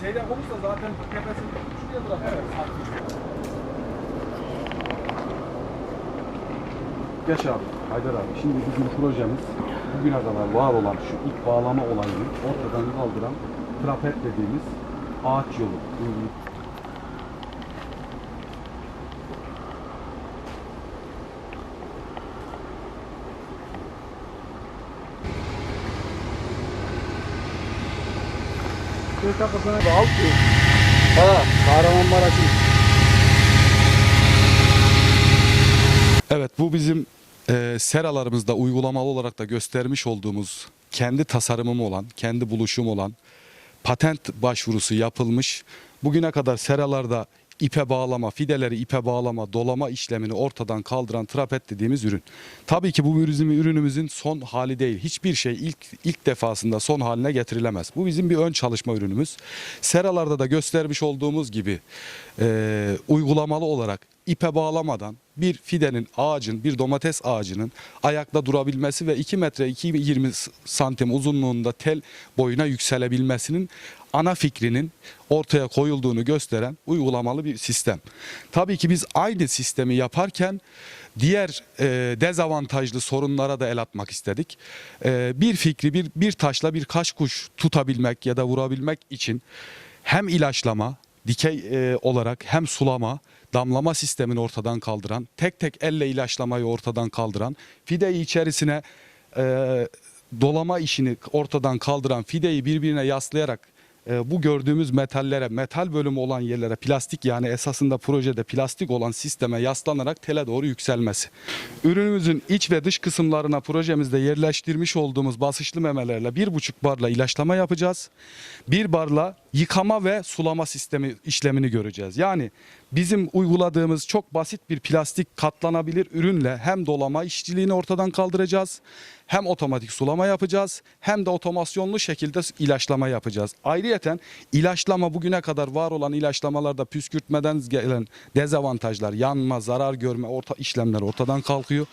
seyrek olursa zaten tepesini şuraya bırakacağız. Geç abi, Haydar abi. Şimdi bizim projemiz bugüne kadar var olan şu ilk bağlama olayını ortadan kaldıran trapet dediğimiz ağaç yolu. Türk kapısına da alt diyor. Ha, Kahramanmaraş'ın. Evet bu bizim e, seralarımızda uygulamalı olarak da göstermiş olduğumuz kendi tasarımım olan, kendi buluşum olan patent başvurusu yapılmış. Bugüne kadar seralarda ipe bağlama, fideleri ipe bağlama, dolama işlemini ortadan kaldıran trapet dediğimiz ürün. Tabii ki bu bizim ürünümüzün son hali değil. Hiçbir şey ilk ilk defasında son haline getirilemez. Bu bizim bir ön çalışma ürünümüz. Seralarda da göstermiş olduğumuz gibi e, uygulamalı olarak ipe bağlamadan bir fidenin, ağacın, bir domates ağacının ayakta durabilmesi ve 2 metre 2,20 santim uzunluğunda tel boyuna yükselebilmesinin ana fikrinin ortaya koyulduğunu gösteren uygulamalı bir sistem. Tabii ki biz aynı sistemi yaparken diğer e, dezavantajlı sorunlara da el atmak istedik. E, bir fikri bir, bir taşla birkaç kuş tutabilmek ya da vurabilmek için hem ilaçlama, dikey e, olarak hem sulama, damlama sistemini ortadan kaldıran, tek tek elle ilaçlamayı ortadan kaldıran, fideyi içerisine e, dolama işini ortadan kaldıran, fideyi birbirine yaslayarak e, bu gördüğümüz metallere, metal bölümü olan yerlere plastik yani esasında projede plastik olan sisteme yaslanarak tele doğru yükselmesi. Ürünümüzün iç ve dış kısımlarına projemizde yerleştirmiş olduğumuz basınçlı memelerle bir buçuk barla ilaçlama yapacağız. Bir barla yıkama ve sulama sistemi işlemini göreceğiz. Yani bizim uyguladığımız çok basit bir plastik katlanabilir ürünle hem dolama işçiliğini ortadan kaldıracağız, hem otomatik sulama yapacağız, hem de otomasyonlu şekilde ilaçlama yapacağız. Ayrıyeten ilaçlama bugüne kadar var olan ilaçlamalarda püskürtmeden gelen dezavantajlar, yanma, zarar görme orta işlemler ortadan kalkıyor.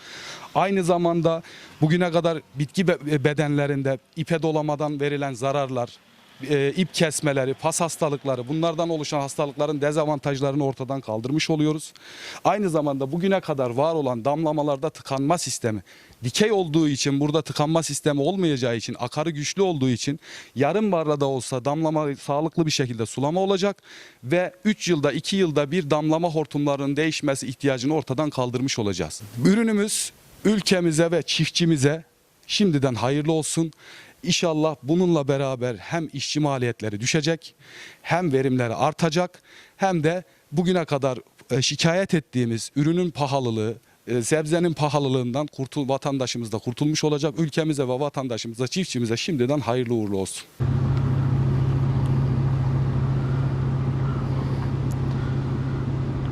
Aynı zamanda bugüne kadar bitki be- bedenlerinde ipe dolamadan verilen zararlar, e, ip kesmeleri, pas hastalıkları bunlardan oluşan hastalıkların dezavantajlarını ortadan kaldırmış oluyoruz. Aynı zamanda bugüne kadar var olan damlamalarda tıkanma sistemi dikey olduğu için burada tıkanma sistemi olmayacağı için akarı güçlü olduğu için yarım barla da olsa damlama sağlıklı bir şekilde sulama olacak ve 3 yılda 2 yılda bir damlama hortumlarının değişmesi ihtiyacını ortadan kaldırmış olacağız. Ürünümüz ülkemize ve çiftçimize şimdiden hayırlı olsun. İnşallah bununla beraber hem işçi maliyetleri düşecek, hem verimleri artacak, hem de bugüne kadar e, şikayet ettiğimiz ürünün pahalılığı, e, sebzenin pahalılığından kurtul vatandaşımız da kurtulmuş olacak. Ülkemize ve vatandaşımıza, çiftçimize şimdiden hayırlı uğurlu olsun.